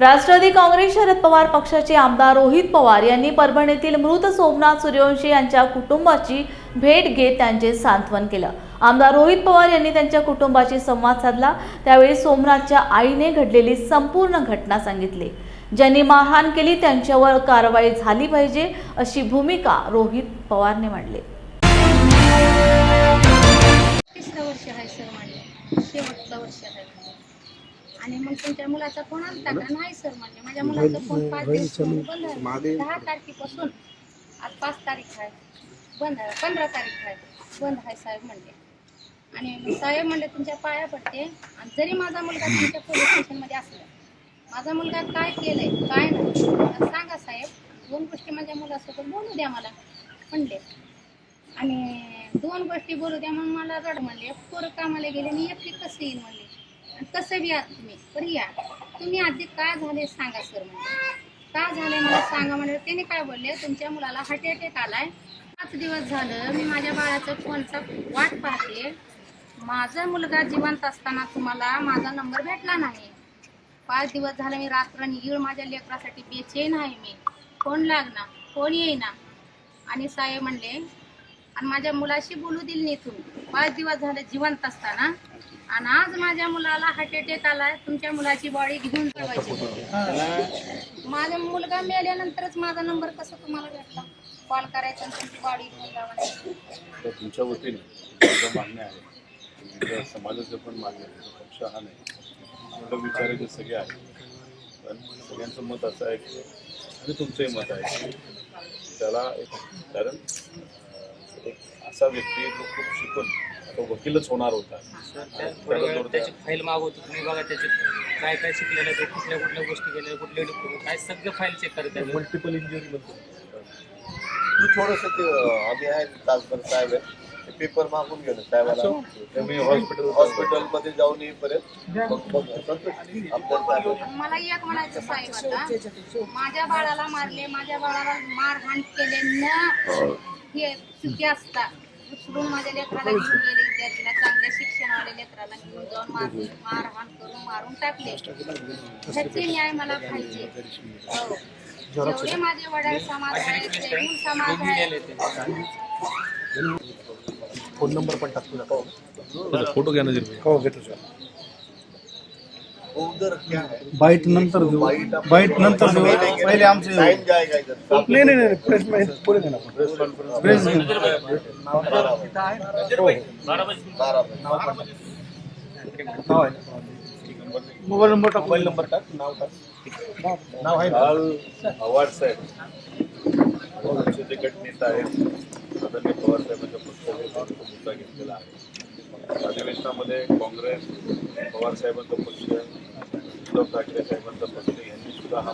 राष्ट्रवादी काँग्रेस शरद पवार पक्षाचे आमदार रोहित पवार यांनी परभणीतील मृत सोमनाथ सूर्यवंशी यांच्या कुटुंबाची भेट घेत त्यांचे सांत्वन केलं. आमदार रोहित पवार यांनी त्यांच्या कुटुंबाशी संवाद साधला. त्यावेळी सोमनाथच्या आईने घडलेली संपूर्ण घटना सांगितली. ज्यांनी मारहाण केली त्यांच्यावर कारवाई झाली पाहिजे अशी भूमिका रोहित पवारने मांडली. वर्ष आहे सर शेवटचं वर्ष आहे. आणि मग तुमच्या मुलाचा फोन आलता का? नाही सर म्हणले. माझ्या मुलाचा फोन पाच दिवस बंद आहे. दहा तारखेपासून. आज पाच तारीख आहे. बंद आहे. पंधरा तारीख आहे. बंद आहे साहेब म्हणले. आणि मग साहेब म्हणले तुमच्या पाया पडते. आणि जरी माझा मुलगा तुमच्या पोलीस स्टेशनमध्ये असला माझा मुलगा काय केलंय काय नाही मला सांगा साहेब. दोन गोष्टी माझ्या मुलासोबत बोलू द्या मला म्हणले. आणि दोन गोष्टी बोलू द्या मग मला रड म्हणले. पोरं कामाला गेले आणि एकटी कसं येईल म्हणले. कसं बी आहात तुम्ही. पण या. तुम्ही आधी काय झाले सांगा सर म्हणजे का झाले मला सांगा म्हणजे त्याने काय बोलले? तुमच्या मुलाला हार्ट अटॅक आलाय. पाच दिवस झालं मी माझ्या बाळाचं फोनचा वाट पाहते. माझा मुलगा जिवंत असताना तुम्हाला माझा नंबर भेटला नाही. पाच दिवस झाले मी रात्र येळ माझ्या लेकरासाठी बेचेन आहे मी. फोन लागना. फोन येईना. आणि साहेब म्हणले आणि माझ्या मुलाशी बोलू दिली नाही तुम्ही पाच दिवस झाले जिवंत असताना आणि आज माझ्या मुलाला हार्ट अटॅक आलाय. तुमच्या मुलाची बॉडी घेऊन ठेवायची. माझा मुलगा मेल्यानंतरच माझा नंबर कसा तुम्हाला भेटला? कॉल करायचा आणि तुमची बॉडी घेऊन जावायची. तर तुमच्या वतीने माझं मान्य आहे. समाजाचं पण मान्य आहे. पक्ष हा नाही मुलं विचारायचे सगळे आहे. पण सगळ्यांचं मत असं आहे की आणि तुमचंही मत आहे की त्याला एक कारण एक असा व्यक्ती जो खूप शिकून तो वकीलच होणार होता. त्याची. फाईल मागवतो तुम्ही बघा त्याचे काय काय शिकलेलं आहे ते कुठल्या कुठल्या गोष्टी केल्या कुठले काय सगळं फाईल चेक करतात मल्टिपल इंजुरी तू थोडस ते आम्ही आहे तासभर साहेब आहे. ते पेपर मागून गेलो साहेबाला. तुम्ही हॉस्पिटल हॉस्पिटलमध्ये जाऊन येईपर्यंत मग मग संतोष आपल्याला साहेब मला एक म्हणायचं साहेब आता. माझ्या बाळाला मारले माझ्या बाळाला मारहाण केले न हे चुकी असता उचलून माझ्या लेकराला घेऊन गेले विद्यार्थीला चांगल्या शिक्षणवाल्या लेकराला घेऊन जाऊन मारले मारहाण करून मारून टाकले. ह्याचे न्याय मला पाहिजे. हो. जेवढे माझे वडील समाज आहे जैन समाज आहे फोन नंबर पण टाकतो. फोटो घ्या ना हो घेतो बाईट नंतर देऊ. बाईट नंतर देऊ. पहिले आमचे साइन जाएगा इधर नाही नाही नाही. प्रेस मध्ये पुढे देणार. प्रेस मोबाईल नंबर टाक. मोबाईल नंबर टाक. नाव टाक. नाव आहे? काल पवार साहेब. जे गटनेता आहेत. आदरणीय पवार साहेबांच्या पुस्तकाने तो मुद्दा घेतलेला आहे. अधिवेशनामध्ये काँग्रेस पवार साहेबांचा पक्ष उद्धव ठाकरे साहेबांचा पक्ष यांनी सुद्धा हा